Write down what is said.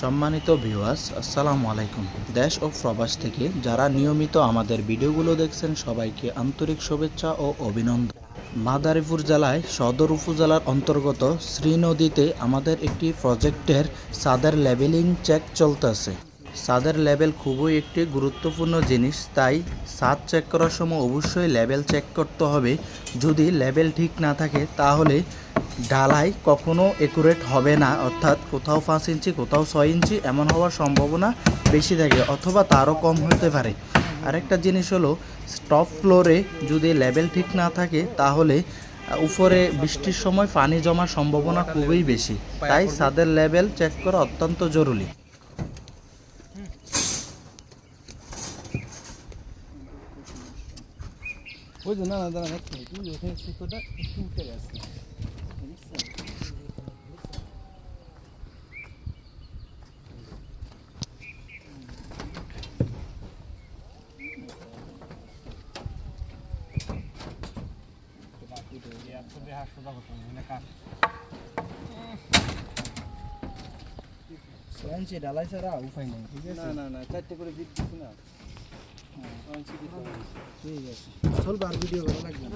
সম্মানিত ভিউয়ার্স আসসালামু আলাইকুম। দেশ ও প্রবাস থেকে যারা নিয়মিত আমাদের ভিডিওগুলো দেখছেন, সবাইকে আন্তরিক শুভেচ্ছা ও অভিনন্দন। মাদারীপুর জেলায় সদর উপজেলার অন্তর্গত শ্রীনদীতে আমাদের একটি প্রজেক্টের সাদের লেভেলিং চেক চলতেছে। সাদের লেভেল খুবই একটি গুরুত্বপূর্ণ জিনিস, তাই সাদ চেক করার সময় অবশ্যই লেভেল চেক করতে হবে। যদি লেভেল ঠিক না থাকে, তাহলে ঢালাই কখনো একুরেট হবে না, অর্থাৎ কোথাও পাঁচ ইঞ্চি, কোথাও ছয় ইঞ্চি এমন হওয়ার সম্ভাবনা বেশি থাকে অথবা তারও কম হতে পারে। আরেকটা জিনিস হলো টপ ফ্লোরে যদি লেভেল ঠিক না থাকে, তাহলে উপরে বৃষ্টির সময় পানি জমার সম্ভাবনা খুবই বেশি। তাই ছাদের লেভেল চেক করা অত্যন্ত জরুরি। ওই যে, না না দাঁড়া তুই ওখানে একটু উঠে গেছে। ইঞ্চি ঢালাই ছাড়া উপায় নেই ঠিক না না না চারটে করে দিছি না। ঠিক আছে চল বার ভিডিও করা লাগবে